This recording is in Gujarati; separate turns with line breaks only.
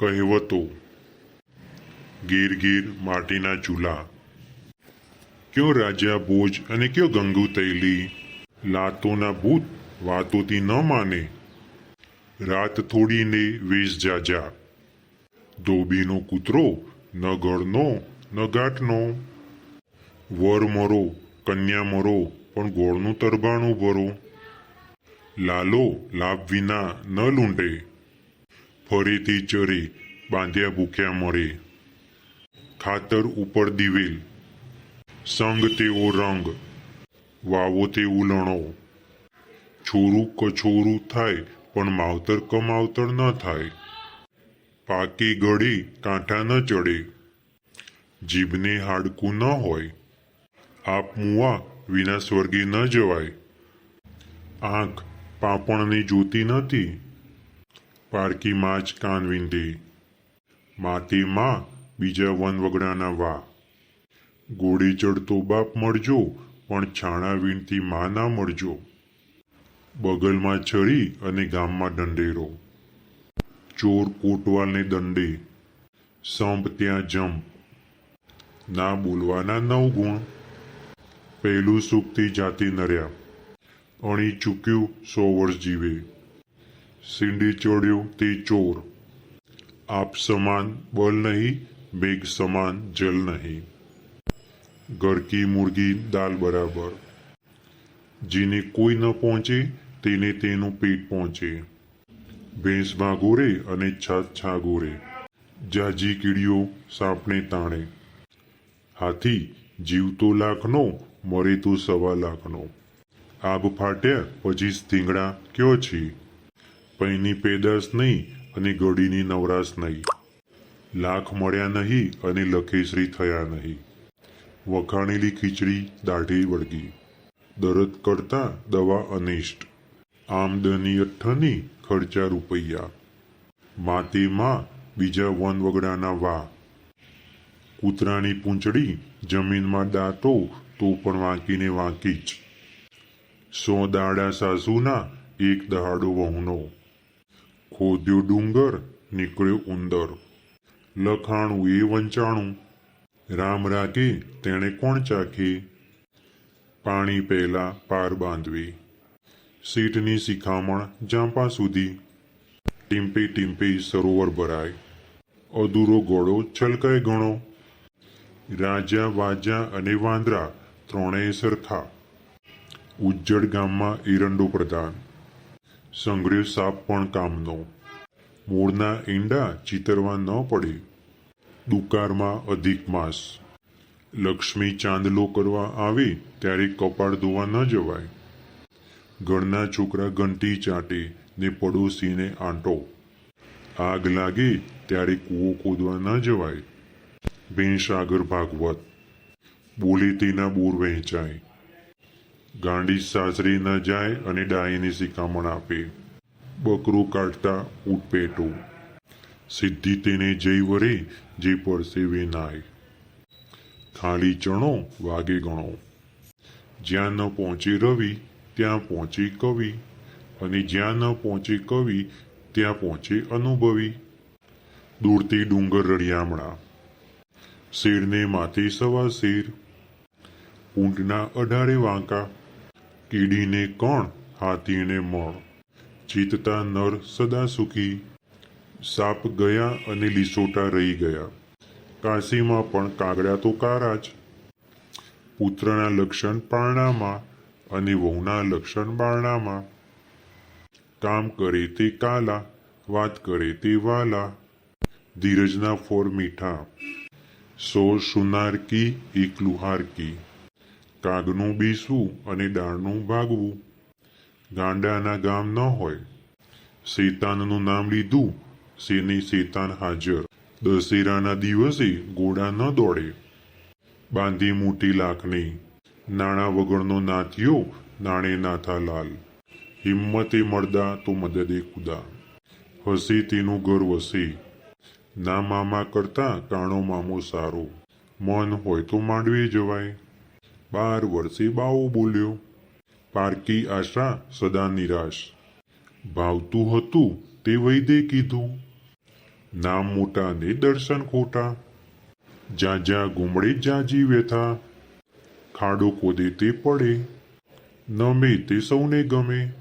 કહેવતો ગીર ગીર માટીના ચૂલા કયો રાજા બોજ અને કયો ગંગુ તૈલી? લાતોના ભૂત વાતોથી ન માને. રાત થોડીને વેશ જાજા. ધોબીનો કૂતરો ન ગળનો, ન ગાંઠનો. વર મરો, કન્યા મરો, પણ ગોળનું તરબાણું ભરો. લાલો લાભ વિના ન લૂંટે. ફરીથી ચરી, બાંધ્યા ભૂખ્યા મરે. ખાતર ઉપર દિવેલ. સંગ તેવો રંગ, વાવો તેવું લણો છોરું કછોરું થાય, પણ માવતર કમાવતર ન થાય. પાકી ગળી કાંઠા ન ચડે. જીભને હાડકું ન હોય. આપ મુવા, વિના સ્વર્ગે ન જવાય. આંખ, પાપણની જોતી નથી. પારકી માં જ કાન વિંધે માતી માં, બીજા વન વગડાના વા. ઘોડે ચડતો બાપ મળજો, પણ છાણા વીણતી માં ના મળજો. બગલમાં છરી અને ગામમાં દંડેરો ચોર કોટવાલને દંડે. સંપ ત્યાં જંપ ના બોલવાના નવ ગુણ. પહેલું સુખથી જાતિ નર્યા. અણી ચૂક્યું સો વર્ષ જીવે. સીંડી ચોડ્યો તે ચોર. આપ સમાન બલ નહીં, મેઘ સમાન જલ નહીં. ગરકી મુરગી દાલ બરાબર. જેને કોઈ ન પહોંચે, તેને તેનું પેટ પહોંચે. ભેંસમાં ગોરે અને છાત છા ગોરે જાજી કીડીઓ સાપને તાણે. હાથી જીવતો લાખનો મરે તો સવા લાખનો. આબ ફાટ્યા પછી સ્તીંગડા કયો છે? પૈની પેદાશ નહીં અને ઘડીની નવરાશ નહીં. લાખ મળ્યા નહીં અને લખેશ્રી થયા નહીં. વખાણેલી ખીચડી દાઢી વળગી. દરદ કરતા દવા અનિષ્ટ. આમદની અઠ્ઠની ખર્ચા રૂપૈયા. માતે માં બીજા વન વગડાના વા કૂતરાની પૂંછડી જમીનમાં દાંતો તો પણ વાંકીને વાંકી જ. સો દાડા સાસુના એક દહાડો વહુનો. ખોદ્યો ડુંગર, નીકળ્યો ઉંદર. લખાણું એ વંચાણું. રામ રાગે તેણે કોણ ચાખે? પાણી પહેલા પાર બાંધવી. સીટની શિખામણ જાંપા સુધી. ટીમ્પી ટીમ્પી સરોવર ભરાય. અધૂરો ઘોડો છલકાય ગણો રાજા, વાજા અને વાંદરા ત્રણેય સરખા. ઉજ્જડ ગામમાં એરંડો પ્રધાન. સંઘર્યો સાપ પણ કામનો. મૂળના ઈંડા ચિતરવા ન પડે. દુકારમાં અધિક માસ. લક્ષ્મી ચાંદલો કરવા આવે ત્યારે કપાળ ધોવા ન જવાય. ઘરના છોકરા ઘંટી ચાટે ને પડોશીને આંટો. આગ લાગે ત્યારે કૂવો ખોદવા ન જવાય. ભીણ સાગર ભાગવત. બોલે તેના બોર વહેંચાય. ગાંડી સાસરી ન જાય અને ડાયની શિખામણ આપે. બકરું કાઢતા ઊંટ પેટો. સિદ્ધિ તેને જઈ વરે, જે પરસેવે નાય ખાલી ચણો, વાગે ગણો. જ્યાં ન પહોંચે રવિ, ત્યાં પહોંચી કવિ. અને જ્યાં ન પહોંચી કવિ, ત્યાં પહોંચે અનુભવી. દૂરથી ડુંગર રળિયામણા શેરને માથે સવા શેર. ઊંટના અઢારે વાંકા. કીડીને કોણ? હાથીને મોણ. ચિતતા નર સદા સુખી. સાપ ગયા અને લીસોટા રહી ગયા. કાશીમાં પણ કાગડા તો કારા જ. પુત્રના લક્ષણ પારણામાં અને વહુના લક્ષણ બારણામાં. કામ કરે તે કાલા, વાત કરે તે વાલા. ધીરજના ફોર મીઠા. સો સુનાર કી એક લુહાર કી કાગનું બેસવું અને દાળનું ભાગવું ગાંડાના ગામ ન હોય. શેતાનનું નામ લીધું, શેને શેતાન હાજર. દશેરાના દિવસે ઘોડા ન દોડે. બાંધી મોટી લાકની નાણાં વગરનો નાથિયો, નાણે નાથા લાલ. હિંમતે મળદા તો મદદે કુદા હસે તેનું ઘર વસે. ના મામા કરતા કાણો મામો સારો. મન હોય તો માંડવે જવાય. બાર વર્ષે બાવો બોલ્યો. પારકી આશા સદા નિરાશ. ભાવતું હતું તે વૈદે કીધું. નામ મોટા ને દર્શન ખોટા. જ્યાં જ્યાં ગુમડે જાજી વ્યથા ખાડો કોદે તે પડે. નમે તે સૌને ગમે.